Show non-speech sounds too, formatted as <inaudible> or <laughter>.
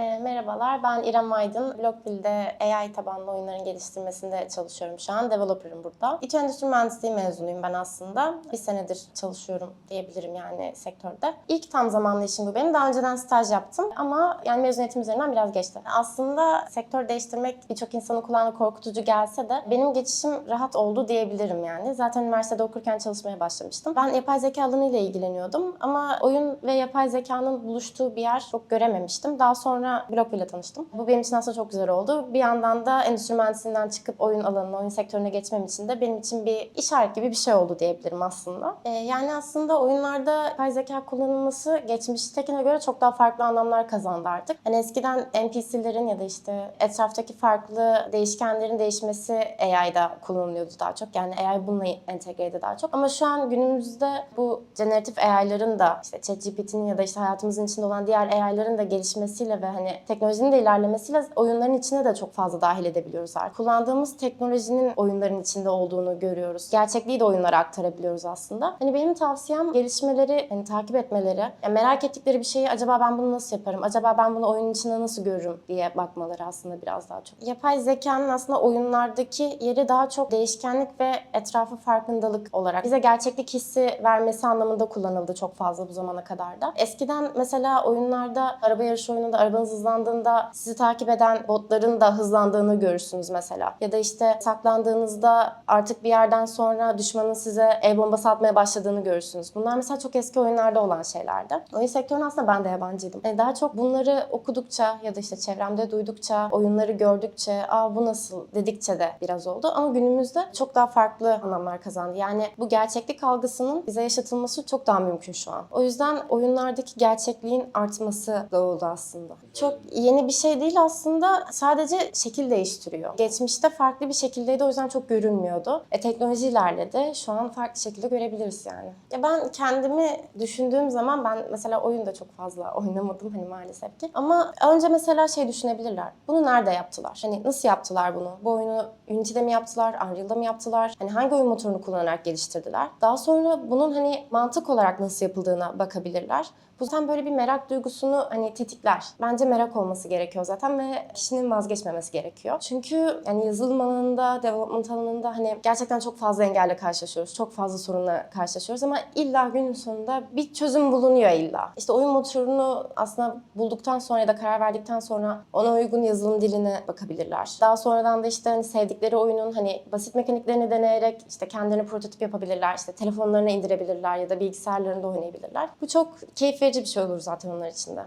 E, merhabalar, ben İrem Aydın. Blockville'de AI tabanlı oyunların geliştirmesinde çalışıyorum şu an. Developer'ım burada. İç endüstri mühendisliği mezunuyum ben aslında. Bir senedir çalışıyorum diyebilirim yani sektörde. İlk tam zamanlı işim bu benim. Daha önceden staj yaptım ama yani mezuniyetim üzerinden biraz geçti. Aslında sektör değiştirmek birçok insanın kulağına korkutucu gelse de benim geçişim rahat oldu diyebilirim yani. Zaten üniversitede okurken çalışmaya başlamıştım. Ben yapay zeka alanıyla ilgileniyordum ama oyun ve yapay zekanın buluştuğu bir yer çok görememiştim. Daha sonra Blockville ile tanıştım. Bu benim için aslında çok güzel oldu. Bir yandan da endüstri mühendisliğinden çıkıp oyun alanına, oyun sektörüne geçmem için de benim için bir işaret gibi bir şey oldu diyebilirim aslında. Ee, yani aslında oyunlarda yapay zeka kullanılması geçmiştekine göre çok daha farklı anlamlar kazandı artık. Hani eskiden NPC'lerin ya da işte etraftaki farklı değişkenlerin değişmesi AI'da kullanılıyordu daha çok. Yani AI bununla entegreydi daha çok. Ama şu an günümüzde bu generatif AI'ların da işte ChatGPT'nin ya da işte hayatımızın içinde olan diğer AI'ların da gelişmesiyle ve hani teknolojinin de ilerlemesiyle oyunların içine de çok fazla dahil edebiliyoruz artık. Kullandığımız teknolojinin oyunların içinde olduğunu görüyoruz. Gerçekliği de oyunlara aktarabiliyoruz aslında. Hani benim tavsiyem gelişmeleri hani takip etmeleri. Yani merak ettikleri bir şeyi acaba ben bunu nasıl yaparım? Acaba ben bunu oyunun içinde nasıl görürüm diye bakmaları aslında biraz daha çok. Yapay zekanın aslında oyunlardaki yeri daha çok değişkenlik ve etrafı farkındalık olarak bize gerçeklik hissi vermesi anlamında kullanıldı çok fazla bu zamana kadar da. Eskiden mesela oyunlarda araba yarışı oyununda arabanız hızlandığında sizi takip eden botların da hızlandığını görürsünüz mesela. Ya da işte saklandığınızda artık bir yerden sonra düşmanın size el bombası atmaya başladığını görürsünüz. Bunlar mesela çok eski oyunlarda olan şeylerdi. Oyun sektörüne aslında ben de yabancıydım. Yani daha çok bunları okudukça ya da işte çevremde duydukça, oyunları gördükçe, aa bu nasıl dedikçe de biraz oldu. Ama günümüzde çok daha farklı anlamlar kazandı. Yani bu gerçeklik algısının bize yaşatılması çok daha mümkün şu an. O yüzden oyunlardaki gerçekliğin artması da oldu aslında. Çok yeni bir şey değil aslında. Sadece şekil değiştiriyor. Geçmişte farklı bir şekildeydi o yüzden çok görünmüyordu. E, teknoloji ilerledi. Şu an farklı şekilde görebiliriz yani. Ya ben kendimi düşündüğüm zaman ben mesela oyunda çok fazla <laughs> oynamadım hani maalesef ki. Ama önce mesela şey düşünebilirler. Bunu nerede yaptılar? Hani nasıl yaptılar bunu? Bu oyunu Unity'de mi yaptılar? Unreal'da mı yaptılar? Hani hangi oyun motorunu kullanarak geliştirdiler? Daha sonra bunun hani mantık olarak nasıl yapıldığına bakabilirler. Bu zaten böyle bir merak duygusunu hani tetikler. Bence merak olması gerekiyor zaten ve kişinin vazgeçmemesi gerekiyor. Çünkü yani yazılım alanında, development alanında hani gerçekten çok fazla engelle karşılaşıyoruz. Çok fazla sorunla karşılaşıyoruz ama illa günün sonunda bir çözüm bulunuyor illa. İşte oyun motorunu aslında bulduktan sonra ya da karar verdikten sonra ona uygun yazılım diline bakabilirler. Daha sonradan da işte hani sevdikleri oyunun hani basit mekaniklerini deneyerek işte kendilerine prototip yapabilirler. İşte telefonlarına indirebilirler ya da bilgisayarlarında oynayabilirler. Bu çok keyif verici bir şey olur zaten onlar için de.